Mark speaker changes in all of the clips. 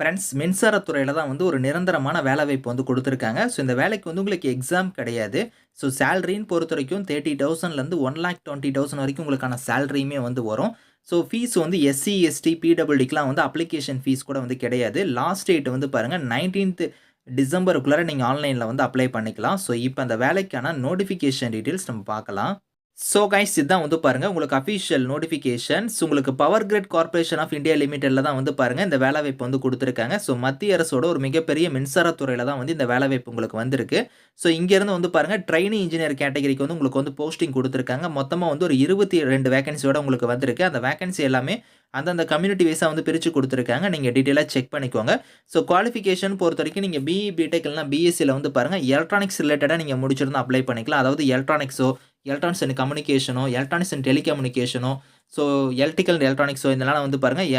Speaker 1: Friends மின்சாரத்துறையில் தான் வந்து ஒரு நிரந்தரமான வேலைவாய்ப்பு வந்து கொடுத்துருக்காங்க. ஸோ இந்த வேலைக்கு வந்து உங்களுக்கு எக்ஸாம் கிடையாது. ஸோ சேலரின்னு பொறுத்த வரைக்கும் தேர்ட்டி தௌசண்ட்லேருந்து ஒன் லேக் டுவெண்ட்டி தௌசண்ட் வரைக்கும் உங்களுக்கான சேலரியுமே வந்து வரும். ஸோ ஃபீஸ் வந்து எஸ்சி எஸ்டி பிடபிள்டிக்கெலாம் வந்து அப்ளிகேஷன் ஃபீஸ் கூட வந்து கிடையாது. லாஸ்ட் டேட் வந்து பாருங்கள் நைன்டீன்த் டிசம்பருக்குள்ளே நீங்கள் ஆன்லைனில் வந்து அப்ளை பண்ணிக்கலாம். ஸோ இப்போ அந்த வேலைக்கான நோட்டிஃபிகேஷன் டீட்டெயில்ஸ் நம்ம பார்க்கலாம். ஸோ கைஸ் இதுதான் வந்து பாருங்கள் உங்களுக்கு அஃபிஷியல் நோட்டிஃபிகேஷன்ஸ் உங்களுக்கு power grid corporation of India லிமிடெடில் தான் வந்து பாருங்கள் இந்த வேலைவாய்ப்பு வந்து கொடுத்துருக்காங்க. ஸோ மத்திய அரசோட ஒரு மிகப்பெரிய மின்சாரத்துறையில் தான் வந்து இந்த வேலைவாய்ப்பு உங்களுக்கு வந்திருக்கு. ஸோ இங்கேருந்து வந்து பாருங்கள் ட்ரைனிங் இன்ஜினியர் கேட்டகரிக்கு வந்து உங்களுக்கு வந்து போஸ்டிங் கொடுத்துருக்காங்க. மொத்தமாக வந்து ஒரு இருபத்தி ரெண்டு வேகன்சியோட உங்களுக்கு வந்திருக்கு. அந்த வேகன்சி எல்லாமே அந்தந்த கம்யூனிட்டி வைஸாக வந்து பிரித்து கொடுத்துருக்காங்க. நீங்கள் டீட்டெயிலாக செக் பண்ணிக்கோங்க. ஸோ குவாலிஃபிகேஷன் பொறுத்த வரைக்கும் நீங்கள் பிஇ பிடெக் இல்லைனா பிஎஸ்சியில் வந்து பாருங்கள் எலக்ட்ரானிக்ஸ் ரிலேட்டடாக நீங்கள் முடிச்சிருந்தால் அப்ளை பண்ணிக்கலாம். அதாவது எலக்ட்ரானிக்ஸோ எலக்ட்ரானிக்ஸ் அண்ட் கம்யூனிகேஷனோ எலக்ட்ரானிக்ஸ் அண்ட் டெலிகம்யூனிகேஷனோ ஸோ எலக்ட்ரிக்கல் எலக்ட்ரானிக்ஸோ இதெல்லாம் வந்து பாருங்கள்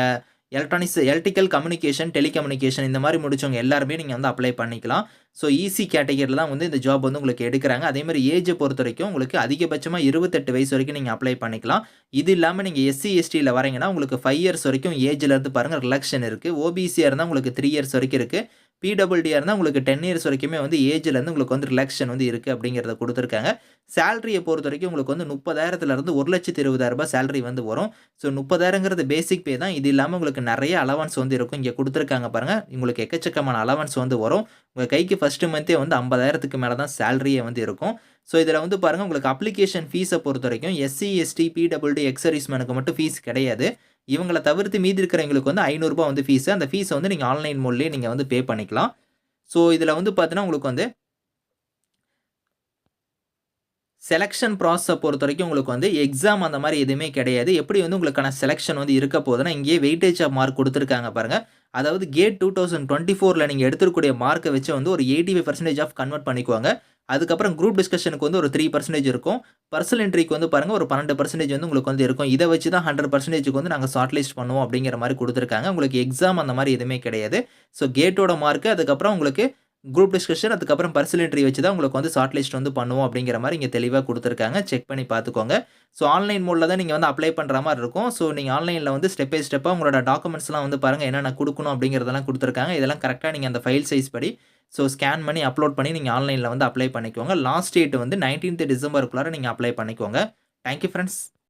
Speaker 1: எலக்ட்ரானிக்ஸ் எலக்ட்ரிக்கல் கம்யூனிகேஷன் டெலிகம்யூனிகேஷன் இந்த மாதிரி முடிச்சவங்க எல்லாருமே நீங்கள் வந்து அப்ளை பண்ணிக்கலாம். ஸோ ஈஸி கேட்டகரியில் தான் வந்து இந்த ஜாப் வந்து உங்களுக்கு எடுக்கிறாங்க. அதே மாதிரி ஏஜை பொறுத்த வரைக்கும் உங்களுக்கு அதிகபட்சமாக இருபத்தெட்டு வயசு வரைக்கும் நீங்கள் அப்ளை பண்ணிக்கலாம். இது இல்லாமல் நீங்கள் எஸ்சி எஸ்டியில் வரீங்கன்னா உங்களுக்கு ஃபைவ் இயர்ஸ் வரைக்கும் ஏஜில் இருந்து பாருங்கள் ரிலக்ஷன் இருக்குது ஓபிசியாக இருந்தால் உங்களுக்கு த்ரீ இயர்ஸ் வரைக்கும் இருக்குது பிடபிள்டியாக இருந்தால் உங்களுக்கு டென் இயர்ஸ் வரைக்குமே வந்து ஏஜ்லேருந்து உங்களுக்கு வந்து ரிலாக்ஷன் வந்து இருக்குது அப்படிங்கிறத கொடுத்துருக்காங்க. சேலரியை பொறுத்த வரைக்கும் உங்களுக்கு வந்து முப்பதாயிரத்துலேருந்து ஒரு லட்சத்து இருபதாயிரரூபா சேலரி வந்து வரும். ஸோ முப்பதாயிரங்கிறது பேசிக் பே தான். இது இல்லாமல் உங்களுக்கு நிறைய அலவன்ஸ் வந்து இருக்கும். இங்கே கொடுத்துருக்காங்க பாருங்கள் உங்களுக்கு எக்கச்சக்கமான அலவன்ஸ் வந்து வரும். உங்கள் கைக்கு ஃபஸ்ட்டு மந்த்தே வந்து ஐம்பதாயிரத்துக்கு மேலே தான் சேலரியே வந்து இருக்கும். ஸோ இதில் வந்து பாருங்கள் உங்களுக்கு அப்ளிகேஷன் ஃபீஸை பொறுத்த வரைக்கும் எஸ்சி எஸ்டி பிடபிள்டி எக்ஸர்வீஸ்மேனுக்கு மட்டும் ஃபீஸ் கிடையாது. இவங்களை தவிர்த்து மீதி இருக்கிறவங்களுக்கு வந்து ஐநூறுரூபா வந்து ஃபீஸு அந்த ஃபீஸை வந்து நீங்கள் ஆன்லைன் மூலிலே நீங்கள் வந்து பே பண்ணிக்கலாம். ஸோ இதில் வந்து பார்த்தீங்கன்னா உங்களுக்கு வந்து செலெக்ஷன் ப்ராசஸை பொறுத்த வரைக்கும் உங்களுக்கு வந்து எக்ஸாம் அந்த மாதிரி எதுவுமே கிடையாது. எப்படி வந்து உங்களுக்கான செலெக்ஷன் வந்து இருக்க போதுன்னா இங்கேயே வெயிட்டேஜ் ஆஃப் மார்க் கொடுத்துருக்காங்க பாருங்கள் அதாவது கேட் டூ தௌசண்ட் டுவெண்ட்டி ஃபோரில் நீங்கள் எடுத்துக்கூடிய மார்க்கை வச்சு வந்து ஒரு eighty five percentage off convert பண்ணிக்குவாங்க அதுக்கப்புறம் குரூப் டிஸ்கஷனுக்கு வந்து ஒரு த்ரீ பர்சன்டேஜ் இருக்கும். பர்சனல் என்ட்ரிக்கு வந்து பாருங்கள் ஒரு பன்னெண்டு பர்சன்டேஜ் வந்து உங்களுக்கு வந்து இருக்கும். இதை வச்சு தான் ஹண்ட்ரட் பர்சன்டேஜுக்கு வந்து நாங்கள் ஷார்ட் லிஸ்ட் பண்ணுவோம் அப்படிங்கிற மாதிரி கொடுத்துருக்காங்க. உங்களுக்கு எக்ஸாம் அந்த மாதிரி எதுவுமே கிடையாது. ஸோ கேட்டோட மார்க்கு அதுக்கப்புறம் உங்களுக்கு குரூப் டிஸ்கஷன் அதுக்கப்புறம் பர்சனல் வச்சு தான் உங்களுக்கு வந்து ஷார்ட் லிஸ்ட் வந்து பண்ணுவோம் அப்படிங்கிற மாதிரி இங்கே தெளிவாக கொடுத்துருக்காங்க. செக் பண்ணி பார்த்துக்கோங்க. ஸோ ஆன்லைன் மோடில் தான் நீங்கள் வந்து அப்ளை பண்ணுற மாதிரி இருக்கும். ஸோ நீங்கள் ஆன்லைனில் வந்து ஸ்டெப் பை ஸ்டெப்பாக உங்களோட டாக்குமெண்ட்ஸ்லாம் வந்து பாருங்கள் என்னென்ன கொடுக்கணும் அப்படிங்கிறதெல்லாம் கொடுத்துருக்காங்க. இதெல்லாம் கரெக்டாக நீங்கள் அந்த ஃபைல் சைஸ் படி ஸோ ஸ்கேன் பண்ணி அப்லோட் பண்ணி நீங்கள் ஆன்லைனில் வந்து அப்ளை பண்ணிக்கோங்க. லாஸ்ட் டேட் வந்து நைன்டீன்த் டிசம்பருக்குள்ளார நீங்கள் அப்ளை பண்ணிக்கோங்க. Thank you friends